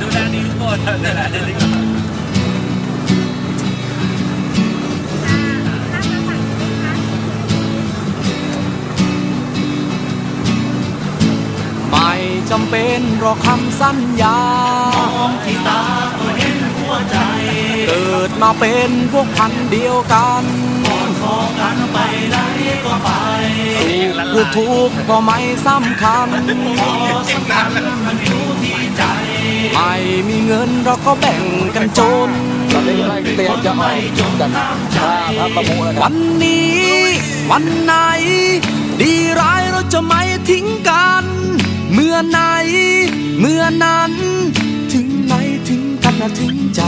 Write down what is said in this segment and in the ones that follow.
ดูแลดีทุกคนดูดีทุกคนไม่จำเป็นรอคำสัญญามองที่ตาก็เห็นหัวใจ เกิดมาเป็นพวกพันเดียวกันขอดคอกันไปไหนก็ไปสุขทุกข์ก็ไม่สำคัญพอสำคัญมันอยู่ ไม่มีเงินเราก็แบ่งกันจนเตรียมจะออกจากับวันนี้ วันไหน ดีร้ายเราจะไม่ทิ้งกัน เมื่อไหน เมื่อนั้น ถึงไหนถึงกันนะถึงใจ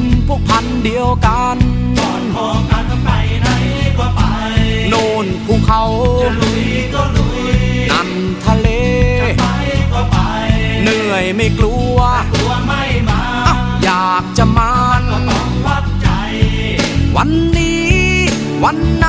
็นพวกพันเดียวกันตอนหอกกันไปไหนก็ไป โน่นภูเขาจะลุยก็ลุยนั่นทะเลจะไปก็ไป เหนื่อยไม่กลัวกลัวไม่มาอยากจะมาก็ต้องวัดใจ วันนี้วันไหน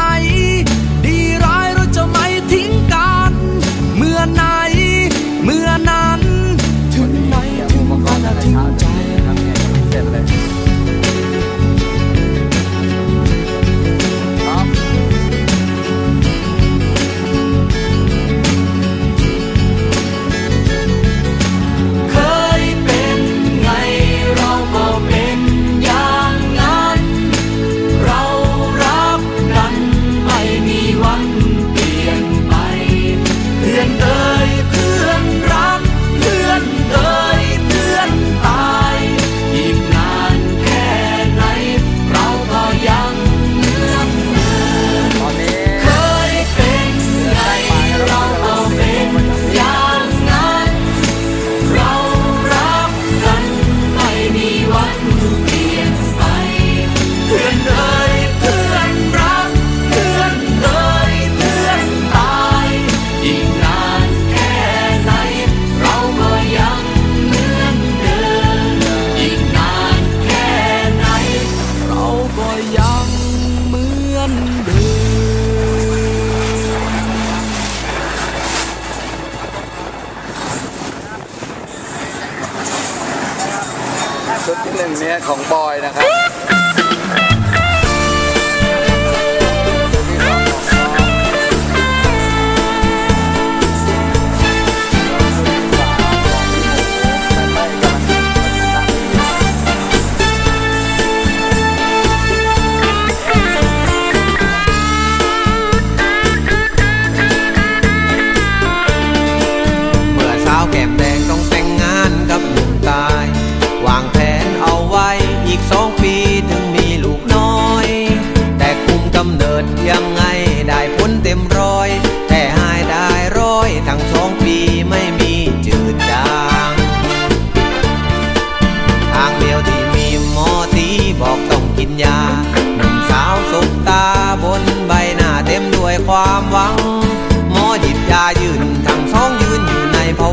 ของบอย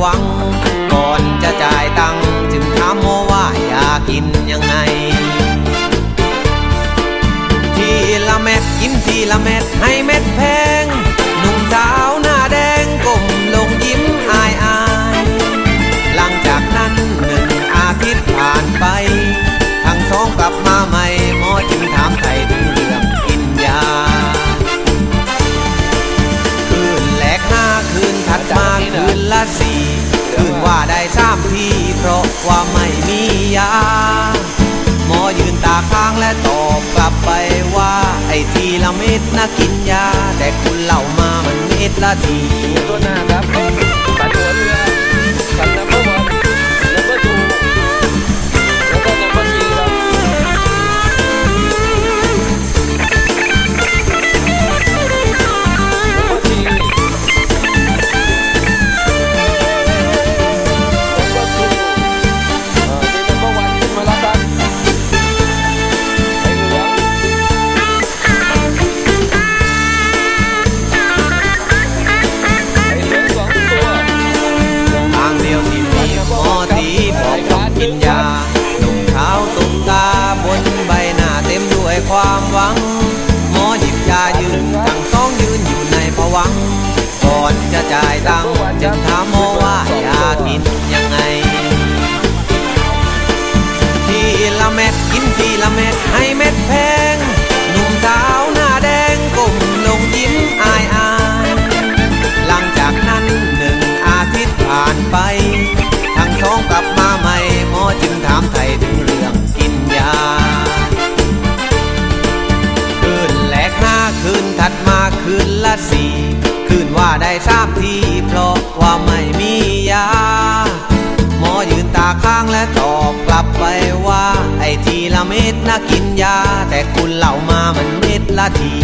วัง ก่อนจะจ่ายตังค์จึงถามว่าอยากกินยังไง ทีละเม็ดกินทีละเม็ดให้เม็ดแพง ว่าไม่มียา หมอยืนตาค้างและตอบกลับไปว่า ไอ้ทีละเม็ดนะกินยา แต่คุณเล่ามามันเม็ดละทีตัวหน้าครับ ตังจึงถามหมว่าอยากินยังไง ทีละเม็ดกินทีละเม็ดให้เม็ดแพง หนุ่มสาวหน้าแดงก้มลงยิ้มอายอายหลังจากนั้นหนึ่งอาทิตย์ผ่านไป ทั้งสองกลับมาใหม่หมอจึงถามไถ่ถึงเรื่องกินยาคืนแรกหน้าคืนถัดมาคืนละสี่คืนว่าได้ทราบที ว่าไม่มียา หมอยืนตาข้างและตอบกลับไปว่า ไอ้ทีละเม็ดน่ากินยา แต่คุณเหล่ามามันเม็ดละที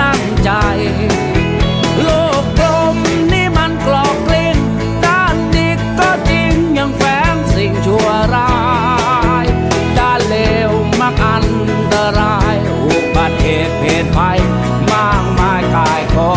ตั้งใจ โลกกลมนี่มันกลอกกลิ้งด้านดีก็จริงยังแฝงสิ่งชั่วร้าย ด้านเลวมักอันตรายอุบัติเหตุเพศภัยมากมายกายคอ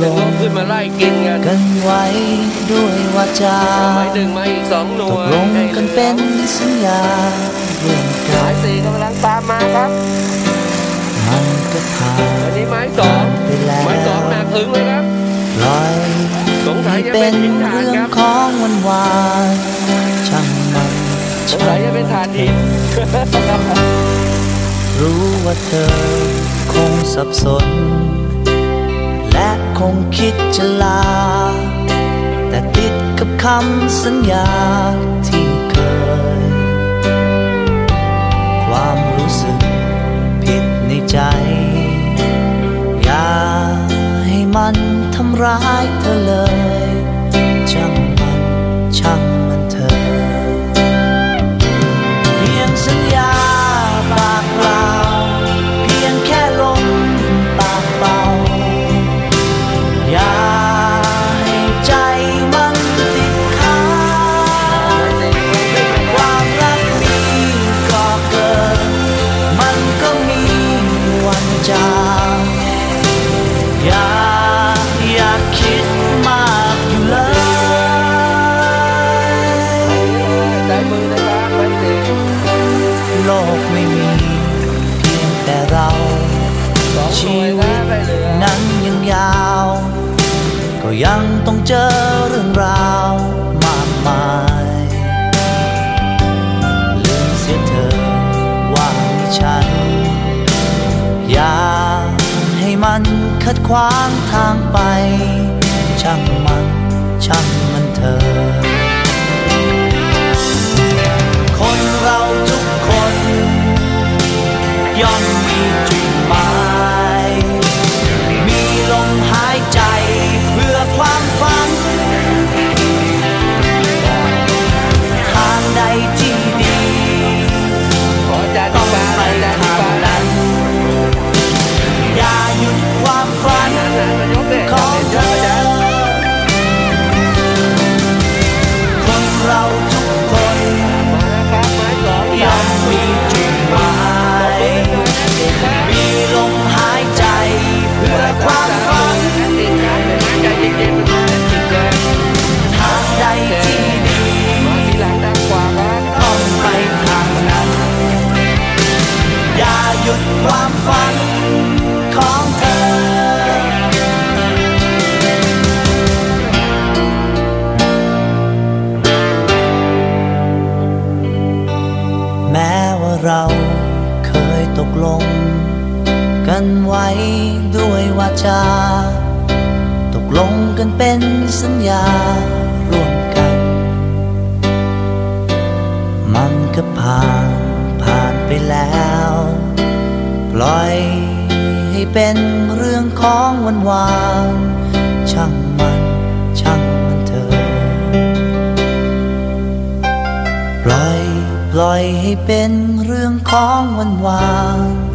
ไอ้ยตนั่นกมันลถึงงต้องขึ้นมาไล่กินกันกันไว้ด้วยวาจาหมายถึงมาอีกสองหน่ตวกยลงกันเป็นสัญญาร่วมหกัมายนสี่กำลังตามมาครับมันก็ผ่าอันนนี้ไม้สองไปแล้วไม้สองหนักอึ้งเลยครับปล่อยสงสัยให้จะเป็เป็นนหินฐานเรื่อคงรับของวันวานช่างมันสงสัยจะเป็นฐานหินรู้ว่าเธอคงสับสน และคงคิดจะลา แต่ติดกับคำสัญญาที่เคย ความรู้สึกผิดในใจ อย่าให้มันทำร้ายเธอเลย ชีวิตนั้นยังยาว ก็ยังต้องเจอเรื่องราวมากมายลืมเสียเธอว่ามีฉัน อย่าให้มันขัดขวางทางไป ช่างมันช่างมันเธอคนเราทุกคนย่อมมีจุด เป็นสัญญาร่วมกัน มันก็ผ่านผ่านไปแล้ว ปล่อยให้เป็นเรื่องของวันวานช่างมันช่างมันเถอปล่อยปล่อยให้เป็นเรื่องของวันวาน